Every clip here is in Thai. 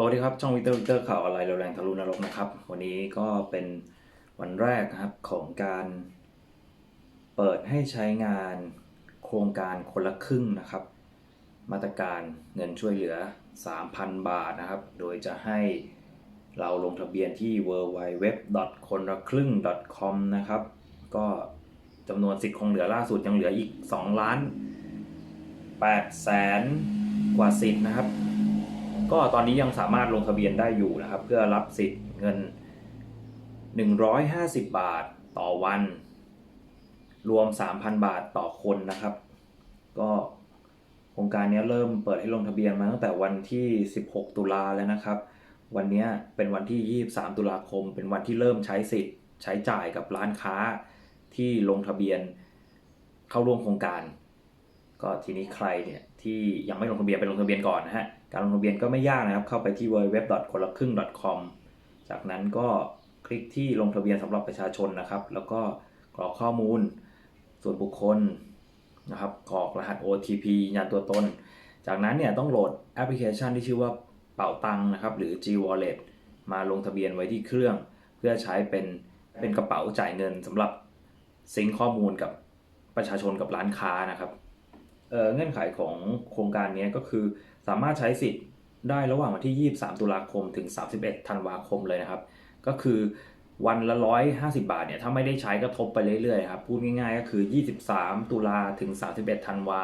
สวัสดีครับช่องวิเตอร์วิเตอร์ข่าวอะไรเร็วแรงทะลุนรกนะครับ วันนี้ก็เป็นวันแรกนะครับของการเปิดให้ใช้งานโครงการคนละครึ่งนะครับ มาตรการเงินช่วยเหลือ 3,000 บาทนะครับ โดยจะให้เราลงทะเบียนที่ w w w คนละครึ่ง .com นะครับ ก็จำนวนสิทธิ์คงเหลือล่าสุดยังเหลืออีก2ล้าน8แสนกว่าสิทธิ์นะครับ ก็ตอนนี้ยังสามารถลงทะเบียนได้อยู่นะครับ เพื่อรับสิทธิ์เงิน 150 บาทต่อวัน รวม 3,000 บาทต่อคนนะครับ ก็โครงการนี้เริ่มเปิดให้ลงทะเบียนมาตั้งแต่วันที่ 16 ตุลาแล้วนะครับ วันนี้เป็นวันที่ 23 ตุลาคม เป็นวันที่เริ่มใช้สิทธิ์ ใช้จ่ายกับร้านค้าที่ลงทะเบียนเข้าร่วมโครงการ ก็ทีนี้ใครเนี่ยที่ยังไม่ลงทะเบียนไปลงทะเบียนก่อนนะฮะ การลงทะเบียนก็ไม่ยากนะครับ เข้าไปที่ www คนละครึ่ง .com จากนั้นก็คลิกที่ลงทะเบียนสำหรับประชาชนนะครับ แล้วก็กรอกข้อมูล ส่วนบุคคลนะครับกรอกรหัส OTP ยืนยันตัวตน จากนั้นเนี่ยต้องโหลดแอปพลิเคชันที่ชื่อว่าเป่าตังนะครับ หรือ G Wallet มาลงทะเบียนไว้ที่เครื่อง เพื่อใช้เป็นเป็นกระเป๋าจ่ายเงินสำหรับซิงข้อมูลกับประชาชนกับร้านค้านะครับ เงื่อนไขของโครงการนี้ก็คือสามารถใช้สิทธิ์ได้ระหว่างวันที่ 23 ตุลาคมถึง 31 ธันวาคมเลยนะครับ ก็คือวันละ 150 บาทเนี่ยถ้าไม่ได้ใช้ก็ทบไปเรื่อยๆครับพูดง่ายๆ ก็คือ 23 ตุลาถึง 31 ธันวา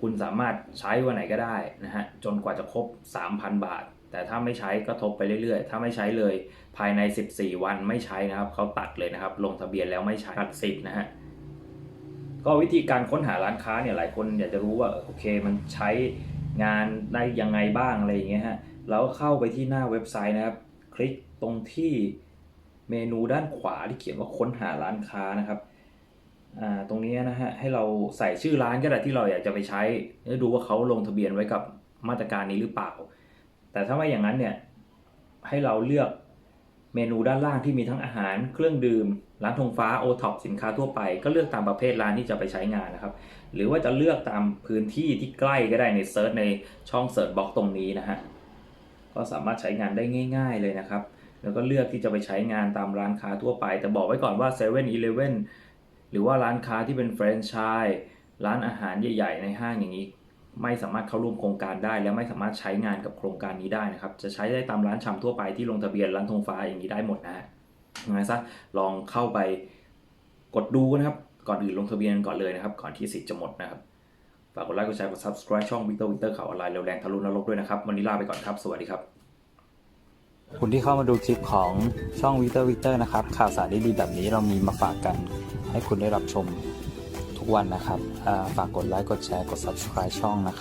คุณสามารถใช้วันไหนก็ได้นะฮะจนกว่าจะครบ 3,000 บาท แต่ถ้าไม่ใช้ก็ทบไปเรื่อยๆ ถ้าไม่ใช้เลยภายใน 14 วันไม่ใช้นะครับเขาตัดเลยนะครับ ลงทะเบียนแล้วไม่ใช้ตัดสิทธิ์นะฮะ ก็วิธีการค้นหาร้านค้าเนี่ยหลายคนอยากจะรู้ว่าโอเคมันใช้งานได้ยังไงบ้างอะไรอย่างเงี้ยฮะแล้วเข้าไปที่หน้าเว็บไซต์นะครับ คลิกตรงที่เมนูด้านขวาที่เขียนว่าค้นหาร้านค้านะครับตรงนี้นะฮะให้เราใส่ชื่อร้านก็ได้ที่เราอยากจะไปใช้แล้วดูว่าเขาลงทะเบียนไว้กับมาตรการนี้หรือเปล่า แต่ถ้าไม่อย่างนั้นเนี่ยให้เราเลือก เมนูด้านล่างที่มีทั้งอาหารเครื่องดื่ม ร้านธงฟ้าโอท็อปสินค้าทั่วไป ก็เลือกตามประเภทร้านที่จะไปใช้งานนะครับ หรือว่าจะเลือกตามพื้นที่ที่ใกล้ก็ได้ในเซิร์ชในช่องเสิร์ชบล็อกตรงนี้นะฮะก็สามารถใช้งานได้ง่าย ๆเลยนะครับ แล้วก็เลือกที่จะไปใช้งานตามร้านค้าทั่วไป แต่บอกไว้ก่อนว่า7 e เ e ่ e อหรือว่าร้านค้าที่เป็นแฟรนไชส์ร้านอาหารใหญ่ ๆ ในห้างอย่างนี้ ไม่สามารถเข้าร่วมโครงการได้ และไม่สามารถใช้งานกับโครงการนี้ได้นะครับ จะใช้ได้ตามร้านชำทั่วไปที่ลงทะเบียนร้านธงฟ้าอย่างนี้ได้หมดนะฮะยังไงซะลองเข้าไปกดดูนะครับ ก่อนอื่นลงทะเบียนก่อนเลยนะครับ ก่อนที่สิทธิ์จะหมดนะครับฝากกดไลค์กดแชร์กด subscribe ช่องวิกเตอร์วิกเตอร์ข่าวออนไลน์เร็วแรงทะลุนรกด้วยนะครับ วันนี้ลาไปก่อนครับ สวัสดีครับ คุณที่เข้ามาดูคลิปของช่องวิเตอร์วิเตอร์นะครับ ข่าวสารดีๆแบบนี้เรามีมาฝากกันให้คุณได้รับชม ทุกวันนะครับ ฝากกดไลค์ กดแชร์ กด subscribe ช่องนะครับ